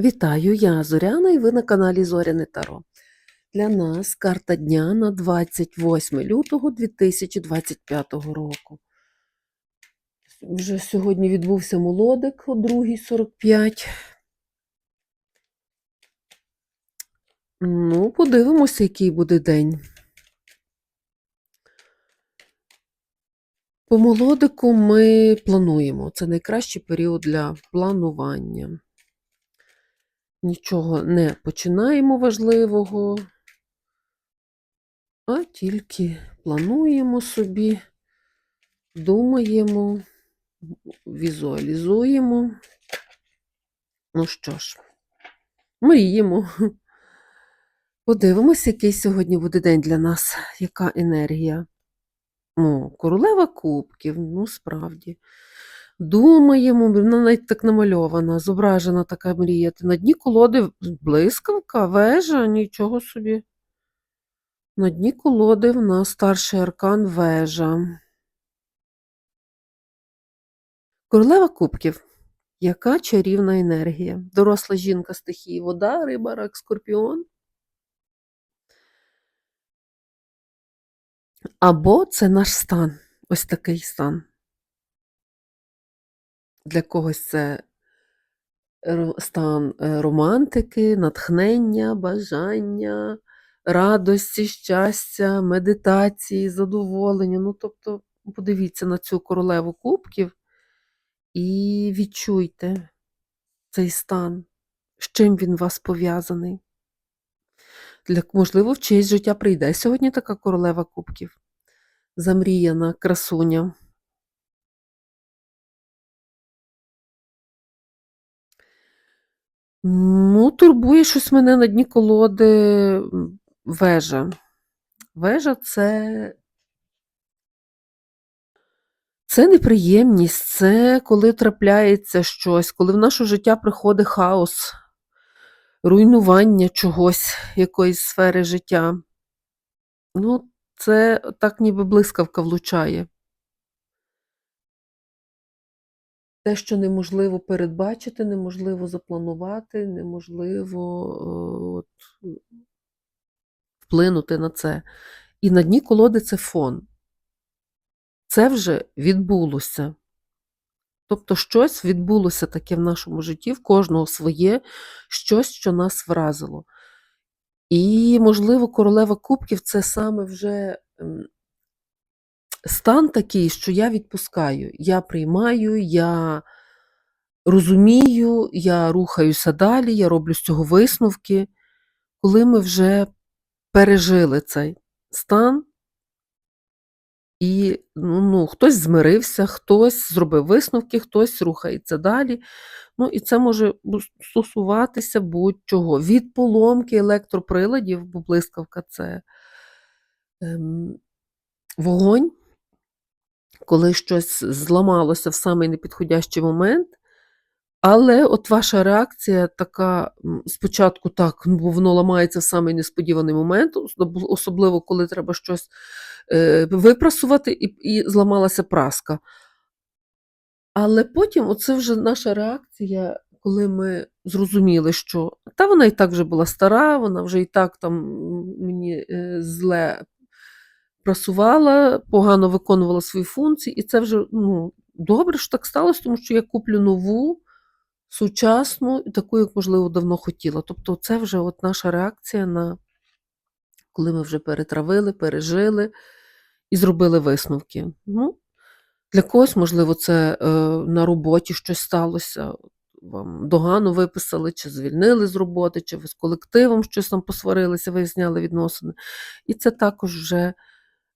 Вітаю, я Зоряна і ви на каналі Зоряне Таро. Для нас карта дня на 28 лютого 2025 року. Вже сьогодні відбувся молодик о 2.45. Ну, подивимося, який буде день. По молодику ми плануємо. Це найкращий період для планування. Нічого не починаємо важливого, а тільки плануємо собі, думаємо, візуалізуємо. Ну що ж, мріємо. Подивимося, який сьогодні буде день для нас, яка енергія. О, королева кубків, ну справді. Думаємо, вона навіть так намальована, зображена така мрія. На дні колоди блискавка, вежа, нічого собі. На дні колоди в нас старший аркан вежа. Королева кубків. Яка чарівна енергія? Доросла жінка стихії вода, риба, рак, скорпіон. Або це наш стан. Ось такий стан. Для когось це стан е, романтики, натхнення, бажання, радості, щастя, медитації, задоволення. Ну, тобто, подивіться на цю королеву кубків і відчуйте цей стан, з чим він вас пов'язаний. Для, можливо, в чиєсь життя прийде сьогодні така королева кубків. Замріяна красуня. Ну, турбує щось мене на дні колоди вежа. Вежа це, це неприємність, це коли трапляється щось, коли в наше життя приходить хаос, руйнування чогось, якоїсь сфери життя. Ну, це так ніби блискавка влучає. Те, що неможливо передбачити, неможливо запланувати, неможливо е, от, вплинути на це. І на дні колоди це фон. Це вже відбулося. Тобто щось відбулося таке в нашому житті, в кожного своє, щось, що нас вразило. І, можливо, королева кубків це саме вже стан такий, що я відпускаю, я приймаю, я розумію, я рухаюся далі, я роблю з цього висновки, коли ми вже пережили цей стан, і ну, ну, хтось змирився, хтось зробив висновки, хтось рухається далі. Ну, і це може стосуватися будь-чого. Від поломки електроприладів, бо блискавка це ем, вогонь, коли щось зламалося в самий непідходящий момент. Але от ваша реакція така, спочатку так, ну, бо воно ламається в самий несподіваний момент, особливо коли треба щось е, випрасувати, і, і зламалася праска. Але потім оце вже наша реакція, коли ми зрозуміли, що та вона і так вже була стара, вона вже і так там мені е, зле прасувала, погано виконувала свої функції, і це вже ну, добре, що так сталося, тому що я куплю нову, сучасну, і таку, як, можливо, давно хотіла. Тобто, це вже от наша реакція на коли ми вже перетравили, пережили і зробили висновки. Ну, для когось, можливо, це е, на роботі щось сталося. Вам догану виписали, чи звільнили з роботи, чи ви з колективом щось там посварилися, виясняли відносини. І це також вже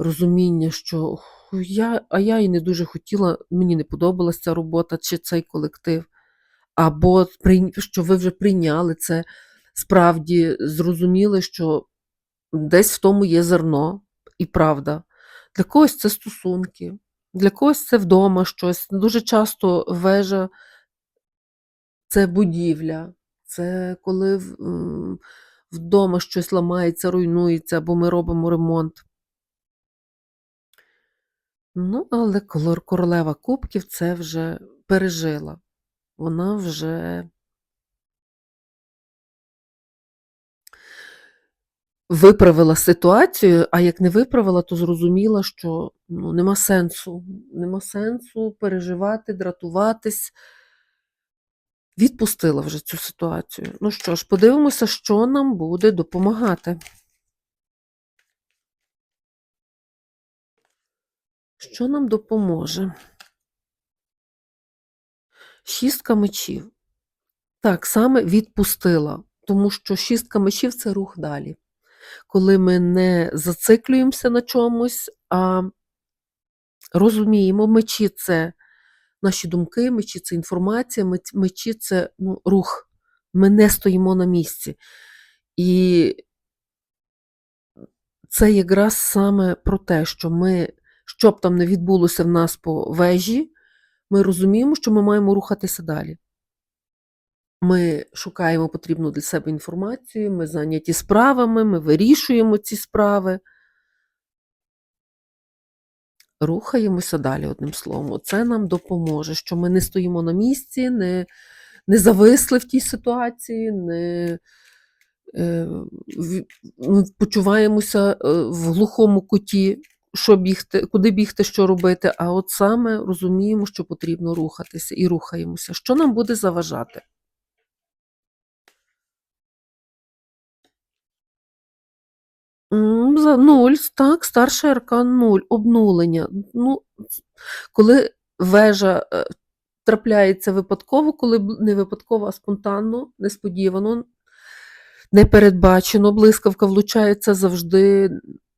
розуміння, що я, а я і не дуже хотіла, мені не подобалася ця робота чи цей колектив. Або що ви вже прийняли це, справді зрозуміли, що десь в тому є зерно і правда. Для когось це стосунки, для когось це вдома щось. Дуже часто вежа це будівля, це коли вдома щось ламається, руйнується, або ми робимо ремонт. Ну, але королева кубків це вже пережила. Вона вже виправила ситуацію, а як не виправила, то зрозуміла, що ну, нема сенсу. Нема сенсу переживати, дратуватись. Відпустила вже цю ситуацію. Ну що ж, подивимося, що нам буде допомагати. Що нам допоможе? Шістка мечів. Так, саме відпустила, тому що шістка мечів це рух далі. Коли ми не зациклюємося на чомусь, а розуміємо, мечі це наші думки, мечі це інформація, мечі це ну, рух. Ми не стоїмо на місці. І це якраз саме про те, що ми, що б там не відбулося в нас по вежі, ми розуміємо, що ми маємо рухатися далі. Ми шукаємо потрібну для себе інформацію, ми зайняті справами, ми вирішуємо ці справи. Рухаємося далі, одним словом. Це нам допоможе, що ми не стоїмо на місці, не, не зависли в тій ситуації, не е, ну, почуваємося е, в глухому куті, що бігти, куди бігти, що робити. А от саме розуміємо, що потрібно рухатися і рухаємося. Що нам буде заважати? За нуль, так, старший аркан нуль, обнулення. Ну, коли вежа е, трапляється випадково, коли не випадково, а спонтанно, несподівано, непередбачено, блискавка влучається завжди,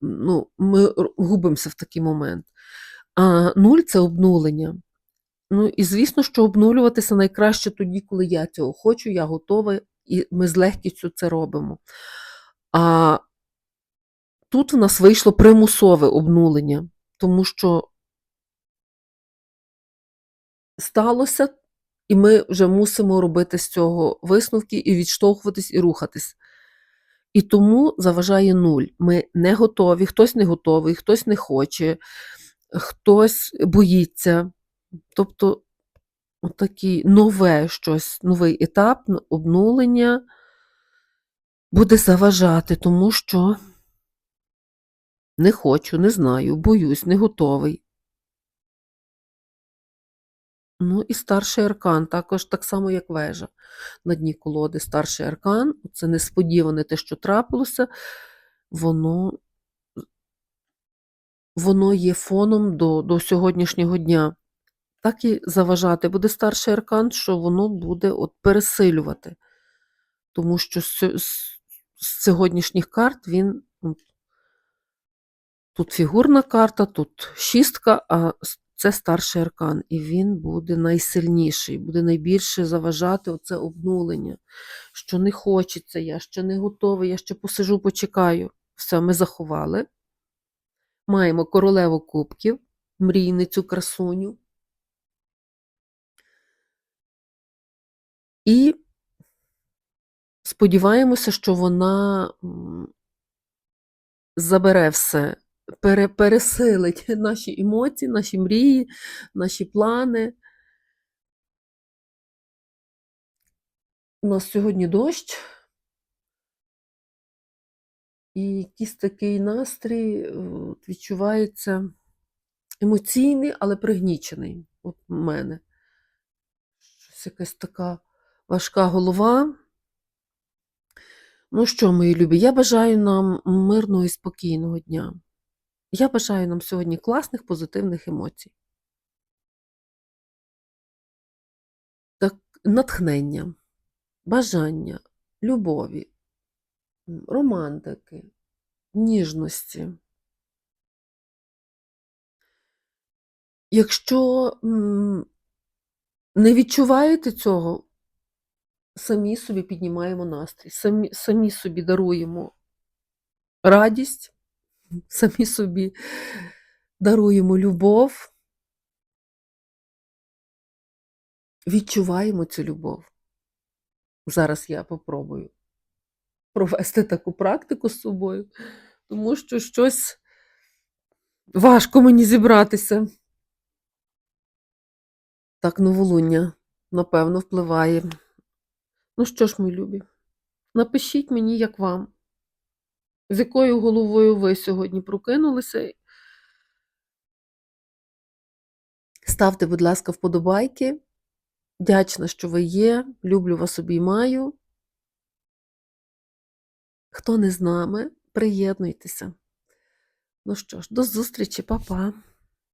ну, ми губимося в такий момент. А нуль це обнулення. Ну, і звісно, що обнулюватися найкраще тоді, коли я цього хочу, я готова, і ми з легкістю це робимо. А тут в нас вийшло примусове обнулення, тому що сталося, і ми вже мусимо робити з цього висновки і відштовхуватись, і рухатись. І тому заважає нуль. Ми не готові, хтось не готовий, хтось не хоче, хтось боїться. Тобто, отакий нове щось, новий етап, обнулення буде заважати, тому що не хочу, не знаю, боюсь, не готовий. Ну і старший аркан, також так само, як вежа. На дні колоди старший аркан, це несподіване те, що трапилося, воно, воно є фоном до, до сьогоднішнього дня. Так і заважати буде старший аркан, що воно буде от пересилювати. Тому що з, з, з сьогоднішніх карт він тут фігурна карта, тут шістка, а це старший аркан, і він буде найсильніший, буде найбільше заважати оце обнулення, що не хочеться, я ще не готовий, я ще посижу, почекаю. Все, ми заховали. Маємо королеву кубків, мрійницю красуню. І сподіваємося, що вона забере все, пере, пересилить наші емоції, наші мрії, наші плани. У нас сьогодні дощ, і якийсь такий настрій е, відчувається емоційний, але пригнічений. От у мене. Щось якась така важка голова. Ну що, мої любі, я бажаю нам мирного і спокійного дня. Я бажаю нам сьогодні класних, позитивних емоцій. Так, натхнення, бажання, любові, романтики, ніжності. Якщо не відчуваєте цього, самі собі піднімаємо настрій, самі, самі собі даруємо радість, самі собі даруємо любов, відчуваємо цю любов. Зараз я попробую провести таку практику з собою, тому що щось важко мені зібратися. Так, новолуння, напевно, впливає. Ну що ж, мої любі, напишіть мені, як вам. З якою головою ви сьогодні прокинулися? Ставте, будь ласка, вподобайки. Вдячна, що ви є. Люблю вас обіймаю. Хто не з нами, приєднуйтеся. Ну що ж, до зустрічі, па-па.